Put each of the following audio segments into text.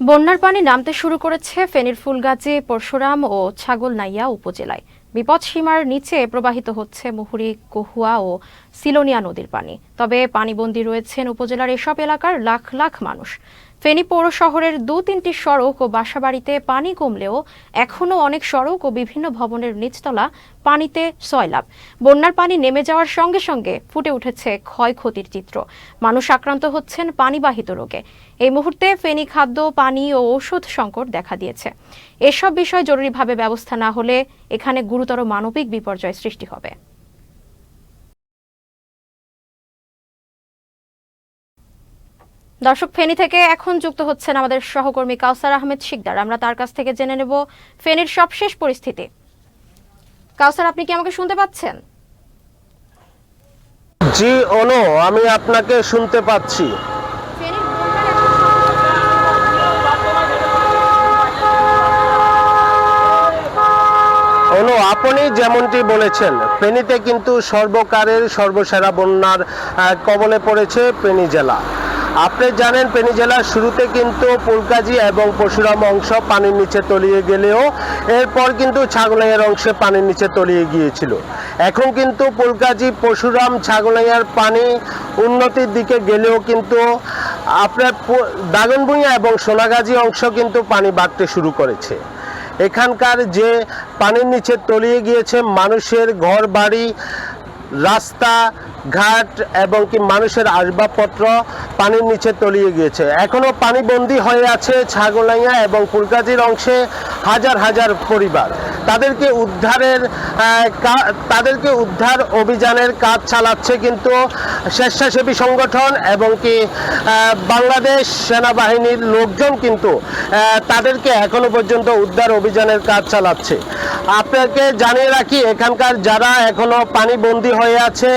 বন্যার পানি নামতে শুরু করেছে ফেনীর ফুলগাজী, পরশুরাম ও ছাগলনাইয়া উপজেলায়। বিপদ সীমার নিচে প্রবাহিত হচ্ছে মুহুরি, কহুয়া ও সিলোনিয়া নদীর পানি। তবে পানিবন্দী রয়েছেন উপজেলার এসব এলাকার লাখ লাখ মানুষ। ফেনী পৌর শহরের দু তিনটি সড়ক ও বাসাবাড়িতে পানি কমলেও এখনও অনেক সড়ক ও বিভিন্ন ভবনের নিচতলা পানিতে সয়লাভ বন্যার পানি নেমে যাওয়ার সঙ্গে সঙ্গে ফুটে উঠেছে ক্ষয়ক্ষতির চিত্র। মানুষ আক্রান্ত হচ্ছেন পানিবাহিত রোগে। এই মুহূর্তে ফেনী খাদ্য, পানি ও ঔষধ সংকট দেখা দিয়েছে। এসব বিষয় জরুরিভাবে ব্যবস্থা না হলে এখানে গুরুতর মানবিক বিপর্যয় সৃষ্টি হবে। দর্শক ফেনী থেকে এখন যুক্ত হচ্ছেন আমাদের সহকর্মী কাউসার আহমেদ শিকদার। আমরা তার কাছ থেকে জেনে নেব ফেনীর সবশেষ পরিস্থিতি। কাউসার আপনি কি আমাকে শুনতে পাচ্ছেন? জি অনু আমি আপনাকে শুনতে পাচ্ছি। অনু আপনি যেমনটি বলেছেন ফেনীতে কিন্তু সর্বকারের সর্বসেরা বন্যার কবলে পড়েছে ফেনী জেলা। আপনি জানেন, ফেনী জেলার শুরুতে কিন্তু পুলকাজি এবং পশুরাম অংশ পানির নিচে তলিয়ে গেলেও এরপর কিন্তু ছাগলাইয়ের অংশে পানির নিচে তলিয়ে গিয়েছিল। এখন কিন্তু পুলকাজি পশুরাম ছাগলাইয়ার পানি উন্নতির দিকে গেলেও কিন্তু আপনার দাগনভূঞা এবং সোনাগাজী অংশ কিন্তু পানি বাড়তে শুরু করেছে। এখানকার যে পানির নিচে তলিয়ে গিয়েছে মানুষের ঘর বাড়ি রাস্তা ঘাট এবং কি মানুষের আসবাবপত্র পানির নিচে তলিয়ে গিয়েছে। এখনও পানিবন্দী হয়ে আছে ছাগলাইয়া এবং ফুলকাজির অংশে হাজার হাজার পরিবার। তাদেরকে উদ্ধারের তাদেরকে উদ্ধার অভিযানের কাজ চালাচ্ছে কিন্তু স্বেচ্ছাসেবী সংগঠন এবং কি বাংলাদেশ সেনাবাহিনীর লোকজন কিন্তু তাদেরকে এখনও পর্যন্ত উদ্ধার অভিযানের কাজ চালাচ্ছে। আপনাকে জানিয়ে রাখি, এখানকার যারা এখনও পানি বন্দি হয়ে আছে,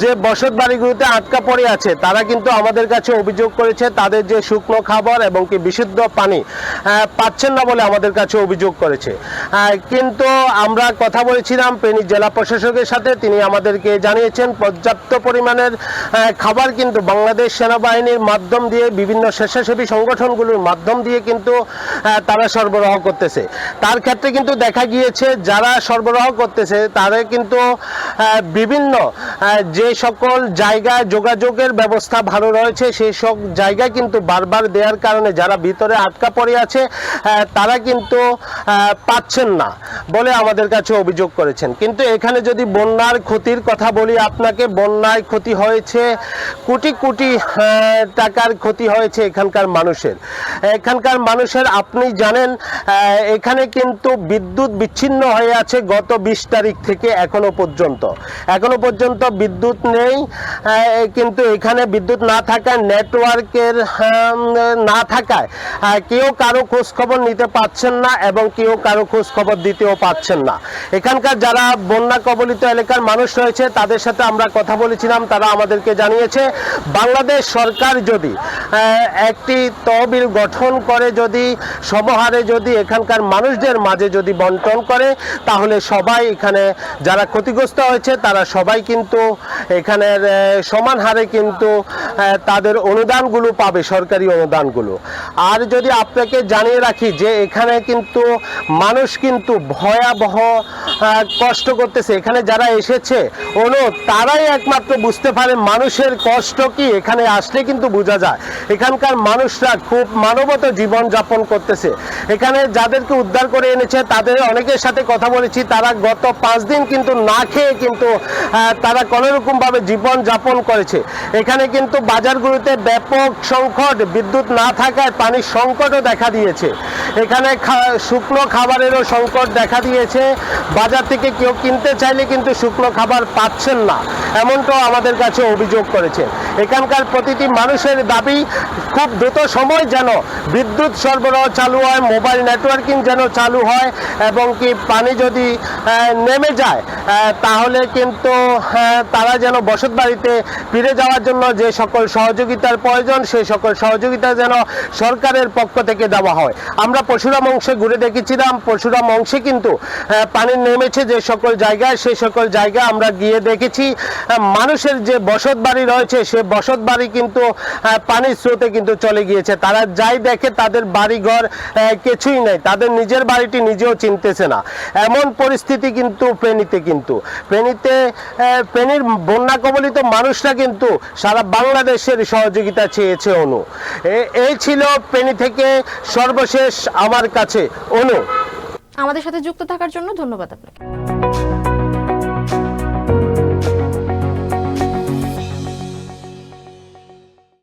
যে বসত বাড়িগুলোতে আটকা পড়ে আছে, তারা কিন্তু আমাদের কাছে অভিযোগ করেছে, তাদের যে শুকনো খাবার এবং কি বিশুদ্ধ পানি পাচ্ছেন না বলে আমাদের কাছে অভিযোগ করেছে। কিন্তু আমরা কথা বলেছিলাম ফেনী জেলা প্রশাসকের সাথে, তিনি আমাদেরকে জানিয়েছেন, পর্যাপ্ত পরিমাণের খাবার কিন্তু বাংলাদেশ সেনাবাহিনীর মাধ্যম দিয়ে, বিভিন্ন স্বেচ্ছাসেবী সংগঠনগুলোর মাধ্যম দিয়ে কিন্তু তারা সরবরাহ করতেছে। তার ক্ষেত্রে কিন্তু দেখা গিয়েছে যারা সরবরাহ করতেছে তারা কিন্তু বিভিন্ন যে সকল জায়গায় যোগাযোগের ব্যবস্থা ভালো রয়েছে সেই সব জায়গায় কিন্তু বারবার দেওয়ার কারণে যারা ভিতরে আটকা পড়ে আছে তারা কিন্তু পাচ্ছেন না বলে আমাদের কাছে অভিযোগ করেছেন। কিন্তু এখানে যদি বন্যার ক্ষতির কথা বলি আপনাকে, বন্যায় ক্ষতি হয়েছে, কোটি কোটি টাকার ক্ষতি হয়েছে এখানকার মানুষের। এখানকার মানুষের আপনি জানেন এখানে কিন্তু বিদ্যুৎ বিচ্ছিন্ন হয়ে আছে গত বিশ তারিখ থেকে এখনও পর্যন্ত। এখনও পর্যন্ত বিদ্যুৎ নেই কিন্তু এখানে বিদ্যুৎ না থাকায় নেটওয়ার্কের না থাকায় কেউ কারও খোঁজ খবর নিতে পারছেন না এবং কেউ কারও খোঁজ খবর দিতেও পারছেন না। এখানকার যারা বন্যা কবলিত এলাকার মানুষ রয়েছে, তাদের সাথে আমরা কথা বলেছিলাম, তারা আমাদেরকে জানিয়েছে, বাংলাদেশ সরকার যদি একটি তহবিল গঠন করে যদি, সমহারে যদি এখানকার মানুষদের মাঝে যদি বন্টন করে তাহলে সবাই এখানে যারা ক্ষতিগ্রস্ত হয়েছে, তারা সবাই কিন্তু এখানের সমান হারে কিন্তু তাদের অনুদানগুলো পাবে, সরকারি অনুদানগুলো। আর যদি আপনাকে জানিয়ে রাখি যে এখানে কিন্তু মানুষ কিন্তু ভয়াবহ কষ্ট করতেছে। এখানে যারা এসেছে, অনু, তারাই একমাত্র বুঝতে পারে মানুষের কষ্ট কি। এখানে আসলে কিন্তু বোঝা যায়, এখানকার মানুষরা খুব মানবত জীবন যাপন করতেছে। এখানে যাদেরকে উদ্ধার করে এনেছে, তাদের অনেকের সাথে কথা বলেছি, তারা গত পাঁচ দিন কিন্তু না খেয়ে কিন্তু তারা কোনোরকম ভাবে জীবন যাপন করেছে। এখানে কিন্তু বাজারগুলোতে ব্যাপক সংকট, বিদ্যুৎ না থাকায় পানির সংকটও দেখা দিয়েছে। এখানে শুকনো খাবারেরও সংকট দেখা দিয়েছে। বাজার থেকে কেউ কিনতে চাইলে কিন্তু শুকনো খাবার পাচ্ছেন না, এমনটাও আমাদের কাছে অভিযোগ করেছে। এখানকার প্রতিটি মানুষের দাবি, খুব দ্রুত সময় যেন বিদ্যুৎ সরবরাহ চালু হয়, মোবাইল নেটওয়ার্কিং যেন চালু হয়, এবং কি পানি যদি নেমে যায় তাহলে কিন্তু তারা যেন বসত বাড়িতে ফিরে যাওয়ার জন্য যে সকল সহযোগিতার প্রয়োজন, সেই সকল সহযোগিতা যেন সরকারের পক্ষ থেকে দেওয়া হয়। আমরা পশুরাম অংশে ঘুরে দেখেছিলাম পশুরাম অংশে কিন্তু পানি নেমেছে যে সকল জায়গায়, সেই সকল জায়গা আমরা গিয়ে দেখেছি। মানুষের যে বসত বাড়ি রয়েছে, সে বসত বাড়ি কিন্তু পানির স্রোতে কিন্তু চলে গিয়েছে। তারা যাই দেখে তাদের বাড়ি ঘর কিছুই নেই। তাদের নিজের বাড়িটি নিজেও চিনতেছে না। এমন পরিস্থিতি কিন্তু ফেনীতে কিন্তু। ফেনীতে ফেনীর বন্যা কবলিত মানুষরা কিন্তু সারা বাংলাদেশের সহযোগিতা চেয়েছে অনু। এই ছিল ফেনী থেকে সর্বশেষ আমার কাছে অনু। আমাদের সাথে যুক্ত থাকার জন্য ধন্যবাদ আপনাকে।